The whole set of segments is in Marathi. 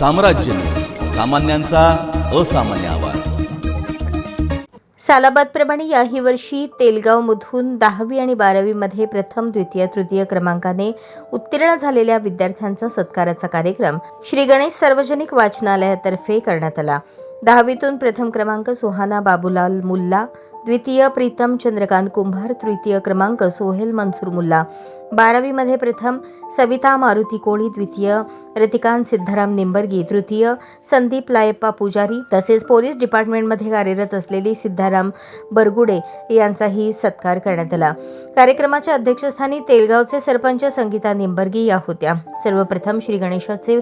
साम्राज्य. सामान्यांचा असामान्य आवाज. सालाबादप्रमाणे याही वर्षी तेलगावमधून दहावी आणि बारावीमध्ये प्रथम द्वितीय तृतीय क्रमांकाने उत्तीर्ण झालेल्या विद्यार्थ्यांचा सत्काराचा कार्यक्रम श्री गणेश सार्वजनिक वाचनालयातर्फे करण्यात आला. दहावीतून प्रथम क्रमांक सुहाना बाबूलाल मुल्ला द्वितीय प्रीतम चंद्रकांत कुंभार तृतीय क्रमांक सोहेल मनसूर मुल्ला. बारावीमध्ये प्रथम सविता मारुती कोळी द्वितीय रतिकांत सिद्धाराम निंबर्गी तृतीय संदीप लायप्पा पुजारी तसेच पोलीस डिपार्टमेंटमध्ये कार्यरत असलेली सिद्धाराम बरगुडे यांचाही सत्कार करण्यात आला. कार्यक्रमाच्या अध्यक्षस्थानी तेलगावचे सरपंच संगीता निंबर्गी या होत्या. सर्वप्रथम श्री गणेशाचे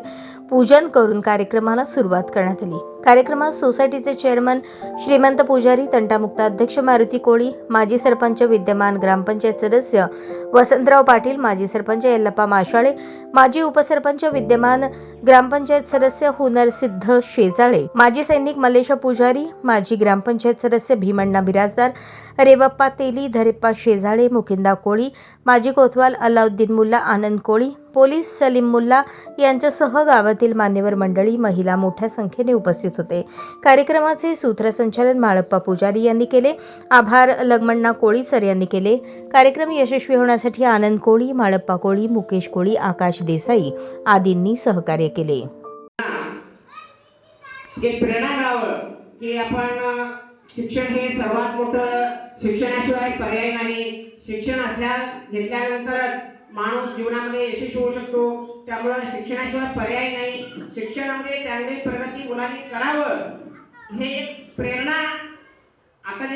पूजन करून कार्यक्रमाला सुरुवात करण्यात आली. कार्यक्रमात सोसायटीचे चेअरमन श्रीमंत पुजारी तंटामुक्त अध्यक्ष मारुती कोळी माजी सरपंच विद्यमान ग्रामपंचायत सदस्य वसंतराव पाटील माजी सरपंच यल्लप्पा माशाळे माजी उपसरपंच विद्यमान ग्रामपंचायत सदस्य हुनरसिद्ध शेजाळे माजी सैनिक मलेश पुजारी माजी ग्रामपंचायत सदस्य भीमण्णा बिराजदार रेवप्पा तेली धरेप्पा शेजाळे मुकिंदा कोळी माजी कोतवाल अलाउद्दीन मुल्ला आनंद कोळी पोलीस सलीम मुल्ला यांच्यासह गावातील मान्यवर मंडळी महिला मोठ्या संख्येने उपस्थित होते. कार्यक्रमाचे सूत्रसंचालन माळप्पा पुजारी यांनी केले. आभार लग्मण्णा कोळी सर यांनी केले. कार्यक्रम यशस्वी होण्यासाठी आनंद कोळी माळप्पा कोळी मुकेश कोळी आकाश देसाई आदींनी सहकार्य केले. की आपण शिक्षण हे सर्वात मोठं शिक्षणाशिवाय पर्याय नाही. शिक्षण असल्या घेतल्यानंतर माणूस जीवनामध्ये यशस्वी होऊ शकतो. त्यामुळं शिक्षणाशिवाय पर्याय नाही. शिक्षणामध्ये चांगली प्रगती मुलांनी करावं. हे एक प्रेरणा आता